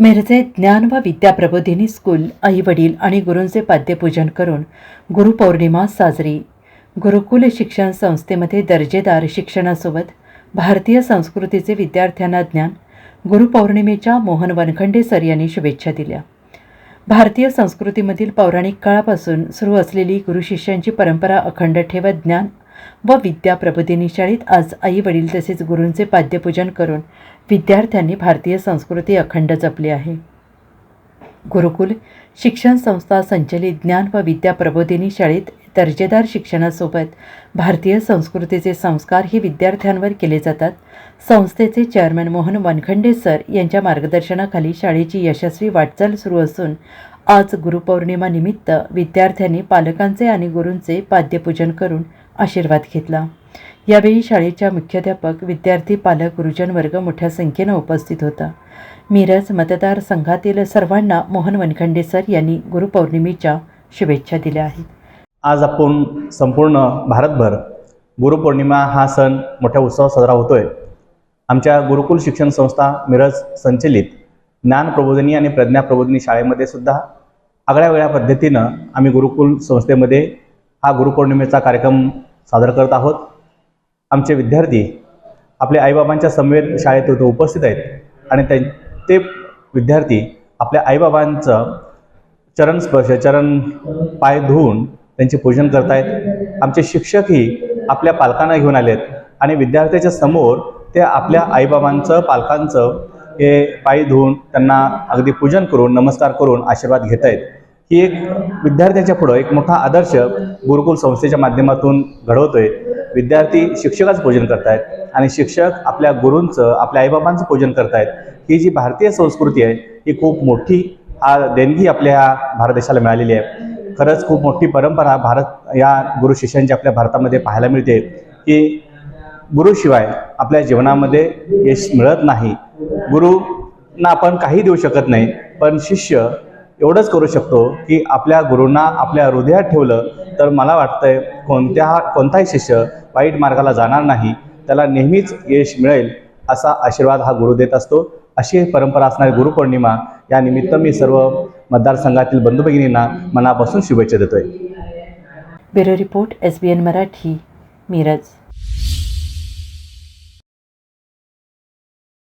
मिरजे ज्ञान व विद्या प्रबोधिनी स्कूल आई वडील आणि गुरूंचे पाद्यपूजन करून गुरुपौर्णिमा साजरी. गुरुकुल शिक्षण संस्थेमध्ये दर्जेदार शिक्षणासोबत भारतीय संस्कृतीचे विद्यार्थ्यांना ज्ञान गुरुपौर्णिमेच्या मोहन वनखंडे सर यांनी शुभेच्छा दिल्या. भारतीय संस्कृतीमधील पौराणिक काळापासून सुरू असलेली गुरुशिष्यांची परंपरा अखंड ठेवत ज्ञान व विद्या प्रबोधिनी शाळेत आज आई वडील तसेच गुरूंचे पाद्यपूजन करून विद्यार्थ्यांनी भारतीय संस्कृती अखंड जपली आहे. गुरुकुल शिक्षण संस्था संचलित ज्ञान व विद्या प्रबोधिनी शाळेत दर्जेदार शिक्षणासोबत भारतीय संस्कृतीचे संस्कार हे विद्यार्थ्यांवर केले जातात. संस्थेचे चेअरमॅन मोहन वनखंडे सर यांच्या मार्गदर्शनाखाली शाळेची यशस्वी वाटचाल सुरू असून आज गुरुपौर्णिमानिमित्त विद्यार्थ्यांनी पालकांचे आणि गुरूंचे पाद्यपूजन करून आशीर्वाद घेतला. यावेळी शाळेच्या मुख्याध्यापक विद्यार्थी पालक गुरुजन वर्ग मोठ्या संख्येनं उपस्थित होता. मिरज मतदारसंघातील सर्वांना मोहन वनखंडे सर यांनी गुरुपौर्णिमेच्या शुभेच्छा दिल्या आहेत. आज आपण संपूर्ण भारतभर गुरुपौर्णिमा हा सण मोठ्या उत्सवात साजरा होतो आहे आमच्या गुरुकुल शिक्षण संस्था मिरज संचलित ज्ञान प्रबोधिनी आणि प्रज्ञा प्रबोधिनी शाळेमध्ये सुद्धा आगळ्या वेगळ्या पद्धतीनं आम्ही गुरुकुल संस्थेमध्ये हा गुरुपौर्णिमेचा कार्यक्रम सादर करत आहोत. आमचे विद्यार्थी आपल्या आईबाबांच्या समवेत शाळेत इथं उपस्थित आहेत आणि त्यां ते विद्यार्थी आपल्या आईबाबांचं चरण स्पर्श चरण पाय धुवून त्यांचे पूजन करतायत. आमचे शिक्षकही आपल्या पालकांना घेऊन आलेत आणि विद्यार्थ्याच्या समोर ते आपल्या आईबाबांचं पालकांचं हे पाय धुवून त्यांना अगदी पूजन करून नमस्कार करून आशीर्वाद घेत आहेत ही एक विद्यार्थ्याच्या पुढं एक मोठा आदर्श गुरुकुल संस्थेच्या माध्यमातून घडवतोय. विद्यार्थी शिक्षकाचं पूजन करतायत आणि शिक्षक आपल्या गुरूंचं आपल्या आईबाबांचं पूजन करतायत. ही जी भारतीय संस्कृती आहे ही खूप मोठी हा देणगी आपल्या भारत देशाला मिळालेली आहे. खरंच खूप मोठी परंपरा भारत या गुरु शिष्यांची आपल्या भारतामध्ये पाहायला मिळते की गुरुशिवाय आपल्या जीवनामध्ये यश मिळत नाही. गुरुंना आपण काही देऊ शकत नाही पण शिष्य एवढंच करू शकतो की आपल्या गुरूंना आपल्या हृदयात ठेवलं तर मला वाटतंय कोणत्या कोणताही शिष्य वाईट मार्गाला जाणार नाही. त्याला नेहमीच यश मिळेल असा आशीर्वाद हा गुरु देत असतो. अशी परंपरा असणारी गुरुपौर्णिमा या निमित्त मी सर्व मतदारसंघातील बंधू भगिनींना मनापासून शुभेच्छा देतोय. Bureau report S B N Marathi Miraj.